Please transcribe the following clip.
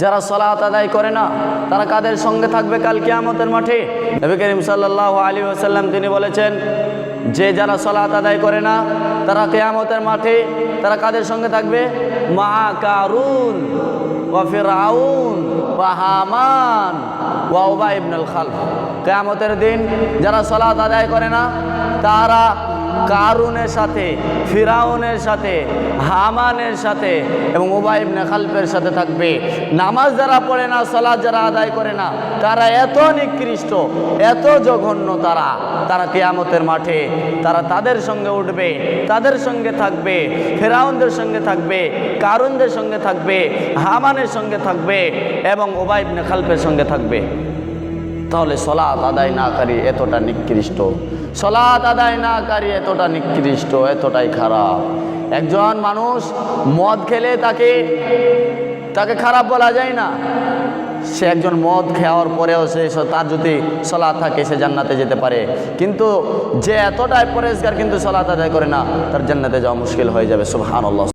যারা সলাত আদায় করে না, তারা কাদের সঙ্গে থাকবে কাল কেয়ামতের মাঠে? নবী করিম সাল্লাহ আলী আসাল্লাম তিনি বলেছেন, যে যারা সলাত আদায় করে না, তারা কেয়ামতের মাঠে, তারা কাদের সঙ্গে থাকবে? মা কারুন ওয়া ফিরাউন ওয়া হামান ওয়া ওবা ইবনুল খালফ। কেয়ামতের দিন যারা সলাত আদায় করে না, তারা কারুনের সাথে, ফিরাউনের সাথে, হামানের সাথে এবং উবাইবনে খালফের সাথে থাকবে। নামাজ যারা পড়ে না সলাদ যারা আদায় করে না, তারা এত নিকৃষ্ট, এত জঘন্য তারা। তারা কেয়ামতের মাঠে, তারা তাদের সঙ্গে উঠবে, তাদের সঙ্গে থাকবে, ফেরাউনদের সঙ্গে থাকবে, কারুনদের সঙ্গে থাকবে, হামানের সঙ্গে থাকবে এবং ওবাইবনে খালফের সঙ্গে থাকবে। তাহলে সলাৎ করি এতটা নিকৃষ্ট। সলাৎ করি এতটা নিকৃষ্ট, এতটাই খারাপ। একজন মানুষ মদ খেলে তাকে তাকে খারাপ বলা যায় না। সে একজন মদ খাওয়ার পরেও সে তার যদি সলাৎ থাকে সে জান্নাতে যেতে পারে। কিন্তু যে এতটাই পরেশগার কিন্তু সলাৎ আদায় করে না, তার জান্নাতে যাওয়া মুশকিল হয়ে যাবে। সুবহানাল্লাহ।